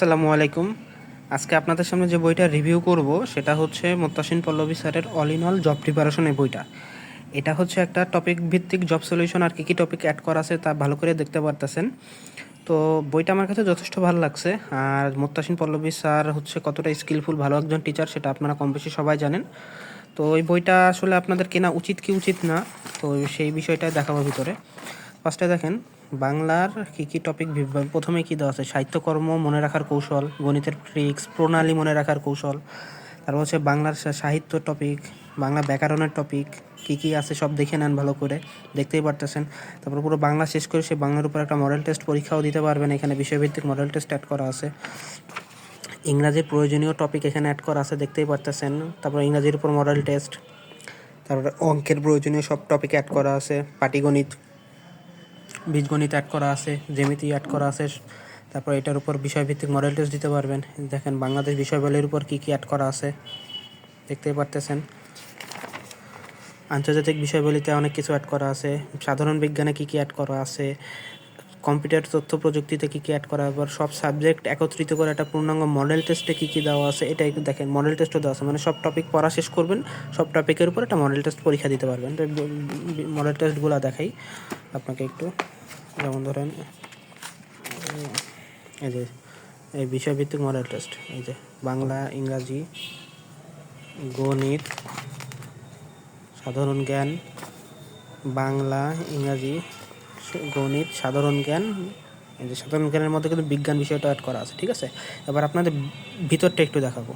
আসসালামু আলাইকুম। আজকে আপনাদের সামনে যে বইটা রিভিউ করব, সেটা হচ্ছে মোত্তাসিন পল্লবী স্যারের all in all job preparation এই বইটা। এটা হচ্ছে একটা টপিক ভিত্তিক জব সলিউশন আর কী কী টপিক অ্যাড করা আছে তা ভালো করে দেখতে পারতেছেন। তো বইটা আমার কাছে যথেষ্ট ভালো লাগছে। আর মোত্তাসিন পল্লবী স্যার হচ্ছে কতটা স্কিলফুল ভালো একজন টিচার সেটা আপনারা কম বেশি সবাই জানেন। তো এই বইটা আসলে আপনাদের কেনা উচিত কি উচিত না, তো সেই বিষয়টা দেখাবো ভিতরে। ফার্স্টে দেখেন বাংলার কী কী টপিক প্রথমে কী দেওয়া আছে? সাহিত্যকর্ম মনে রাখার কৌশল, গণিতের ট্রিক্স প্রণালী মনে রাখার কৌশল, তারপর হচ্ছে বাংলার সাহিত্য টপিক বাংলা ব্যাকরণের টপিক কী কী আছে সব দেখে নেন ভালো করে, দেখতেই পারতেছেন। তারপর পুরো বাংলা শেষ করে সে বাংলার উপর একটা মডেল টেস্ট পরীক্ষাও দিতে পারবেন, এখানে বিষয়ভিত্তিক মডেল টেস্ট অ্যাড করা আছে। ইংরাজির প্রয়োজনীয় টপিক এখানে অ্যাড করা আছে, দেখতেই পারতেছেন। তারপর ইংরাজির উপর মডেল টেস্ট তারপরে অঙ্কের প্রয়োজনীয় সব টপিক অ্যাড করা আছে, পাটিগণিত বীজগণিত অ্যাড করা আছে, জ্যামিতি অ্যাড করা আছে। তারপর এটার উপর বিষয়ভিত্তিক মডেল টেস্ট দিতে পারবেন। দেখেন বাংলাদেশ বিষয়বলের উপর কী কী অ্যাড করা আছে। দেখতেই পারতেছেন। আন্তর্জাতিক বিষয়বলিতে অনেক কিছু অ্যাড করা আছে। সাধারণ বিজ্ঞানে কী কী অ্যাড করা আছে। কম্পিউটার তথ্য প্রযুক্তিতে কী কী অ্যাড করা আবার সব সাবজেক্ট একত্রিত করে একটা পূর্ণাঙ্গ মডেল টেস্টে কী কী দেওয়া আছে এটা একটু দেখেন। মডেল টেস্টও দেওয়া আছে। মানে সব টপিক পড়া শেষ করবেন, সব টপিকের উপর একটা মডেল টেস্ট পরীক্ষা দিতে পারবেন। মডেল টেস্টগুলো দেখাই। আপনাকে একটু যেমন ধরেন, এই যে, এই বিষয়ভিত্তিক মডেল টেস্ট, এই যে বাংলা, ইংরাজি, গণিত, সাধারণ জ্ঞান, বাংলা, ইংরাজি, গণিত, সাধারণ জ্ঞান, এই যে সাধারণ জ্ঞানের মধ্যে কিন্তু বিজ্ঞান বিষয়টা অ্যাড করা আছে, ঠিক আছে? এবার আপনাদের ভিতরটা একটু দেখাবো।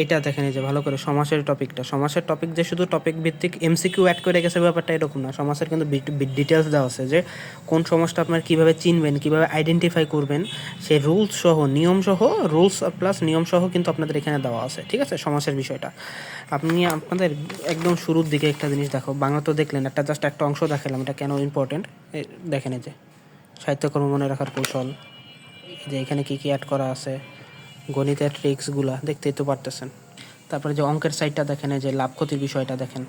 এইটা দেখেন এই যে ভালো করে সমাসের টপিকটা। সমাসের টপিক যে শুধু টপিক ভিত্তিক এমসিকিউ অ্যাড করে গেছে ব্যাপারটা এরকম না। সমাসের কিন্তু ডিটেলস দেওয়া আছে যে কোন সমাজটা আপনার কীভাবে চিনবেন, কীভাবে আইডেন্টিফাই করবেন সেই রুলস সহ, নিয়ম সহ রুলস প্লাস নিয়ম সহ কিন্তু আপনাদের এখানে দেওয়া আছে। ঠিক আছে? সমাসের বিষয়টা। আপনি আপনাদের একদম শুরুর দিকে একটা জিনিস দেখো। বাংলা তো দেখলেন, একটা জাস্ট একটা অংশ দেখালাম, এটা কেন ইম্পর্টেন্ট দেখেন এই যে, সাহিত্যকর্ম মনে রাখার কৌশল যে এখানে কী কী অ্যাড করা আছে? গণিতের ট্রিক্সগুলা দেখতেই তো পারতেছেন। তারপরে যে অঙ্কের সাইডটা দেখেন যে লাভ ক্ষতির বিষয়টা দেখেন।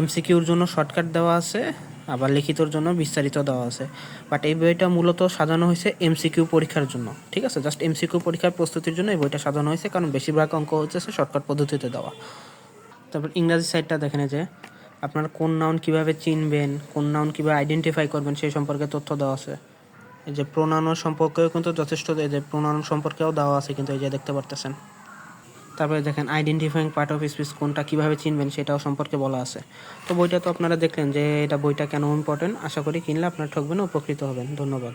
এমসিকিউর জন্য শর্টকাট দেওয়া আছে, আবার লিখিতর জন্য বিস্তারিত দেওয়া আছে। বাট এই বইটা মূলত সাজানো হয়েছে এমসিকিউ পরীক্ষার জন্য, ঠিক আছে? জাস্ট এমসিকিউ পরীক্ষার প্রস্তুতির জন্য এই বইটা সাজানো হয়েছে, কারণ বেশিরভাগ অঙ্ক হচ্ছে শর্টকাট পদ্ধতিতে দেওয়া। তারপর ইংরাজি সাইডটা দেখেন যে আপনার কোন নাউন কীভাবে চিনবেন, কোন নাউন কীভাবে আইডেন্টিফাই করবেন, সেই সম্পর্কে তথ্য দেওয়া আছে। যে প্রণয়ন সম্পর্কেও কিন্তু যথেষ্ট, এই যে প্রণয়ন সম্পর্কেও দেওয়া আছে কিন্তু এই যে দেখতে পারতেছেন। তারপরে দেখেন আইডেন্টিফাইং পার্ট অফ স্পিচ কোনটা কীভাবে চিনবেন সেটাও সম্পর্কে বলা আছে। তো বইটা তো আপনারা দেখলেন যে এটা বইটা কেন ইম্পর্টেন্ট আশা করি কিনলে আপনারা ঠকবেন, উপকৃত হবেন। ধন্যবাদ।